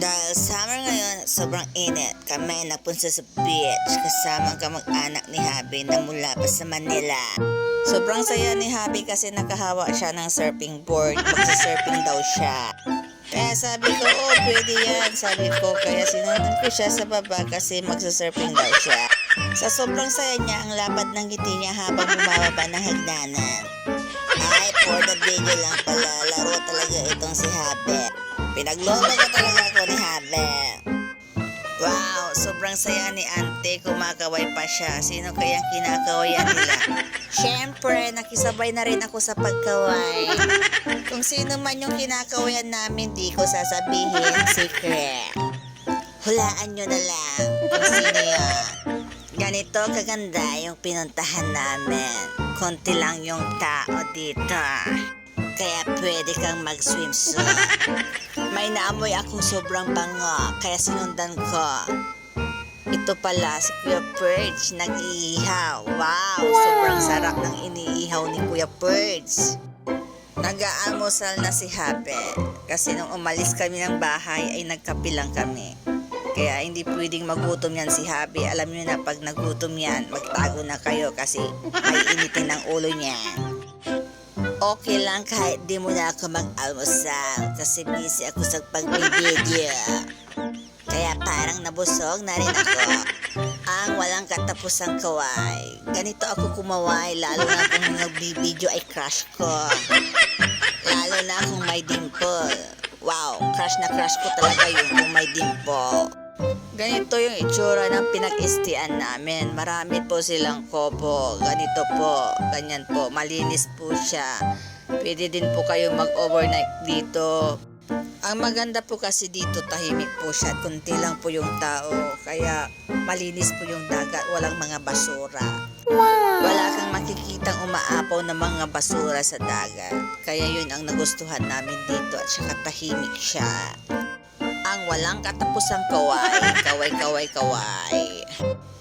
Dahil summer ngayon, sobrang init. Kami napunta sa beach kasama ang kamag-anak ni Habi na mula pa sa Manila. Sobrang saya ni Habi kasi nakahawa siya ng surfing board. Magsa-surfing daw siya. Kaya sabi ko, oh, pwede yan. Sabi ko, kaya sinundan ko siya sa baba kasi magsa-surfing daw siya. Sa sobrang saya niya, ang lapad ng ngiti niya habang bumababa ng hagdanan. Ay, for the video lang pala. Laro talaga itong si Habe. Pinaglolo ko talaga ako ni Habe. Wow, sobrang saya ni Ante. Kumakaway pa siya. Sino kayang kinakawayan nila? Siyempre, nakisabay na rin ako sa pagkaway. Kung sino man yung kinakawayan namin, di ko sasabihin. Secret. Hulaan nyo na lang kung sino yun. Ganito kaganda yung pinuntahan namin. Konti lang yung tao dito. Kaya pwede kang mag-swimsuit. May naamoy akong sobrang bango, kaya sinundan ko. Ito pala si Kuya Purge, nag-iihaw. Wow, sobrang sarap ng iniihaw ni Kuya Purge. Nag-aalmusal na si Hape kasi nung umalis kami ng bahay ay nagkape lang kami. Kaya hindi pwedeng magutom yan si Habi. Alam niyo na pag nagutom yan, magtago na kayo kasi may initin ng ulo niyan. Okay lang kahit di mo na ako mag-almusal kasi busy ako sa pagbibideo. Kaya parang nabusog na rin ako. Ang walang katapusang kaway. Ganito ako kumaway lalo na kung nagbibideo ay crush ko. Lalo na kung may dimple. Wow, crush na crush ko talaga yung kung may dimple. Ganito yung itsura ng pinag-istian namin. Marami po silang kobo. Ganito po, ganyan po. Malinis po siya. Pwede din po kayo mag-overnight dito. Ang maganda po kasi dito, tahimik po siya. Kunti lang po yung tao. Kaya malinis po yung dagat. Walang mga basura. Wala kang makikitang umaapaw ng mga basura sa dagat. Kaya yun ang nagustuhan namin dito at saka tahimik siya. Ang walang katapusang kaway, kaway, kaway, kaway.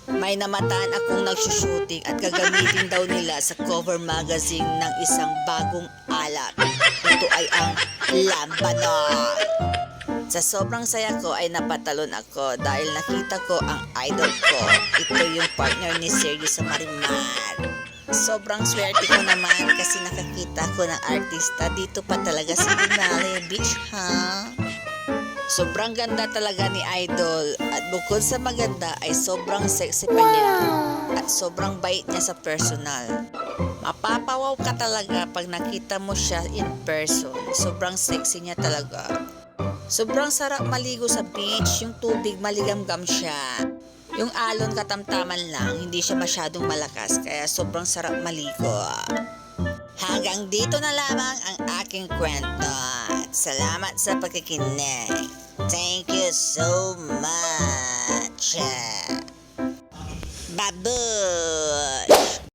May namataan akong nagsushooting at gagamitin daw nila sa cover magazine ng isang bagong alat. Ito ay ang Lambanon. Sa sobrang saya ko ay napatalon ako dahil nakita ko ang idol ko. Ito yung partner ni Sergio sa Marimar. Sobrang swerte ko naman kasi nakakita ko ng artista dito pa talaga sa Denali Beach, ha? Sobrang ganda talaga ni Idol at bukod sa maganda ay sobrang sexy pa niya at sobrang bait niya sa personal. Mapapawaw ka talaga pag nakita mo siya in person. Sobrang sexy niya talaga. Sobrang sarap maligo sa beach, yung tubig maligamgam siya. Yung alon katamtaman lang, hindi siya masyadong malakas kaya sobrang sarap maligo. Hanggang dito na lamang ang aking kwento. Salamat sa pagkikinig. Thank you so much. Baboy!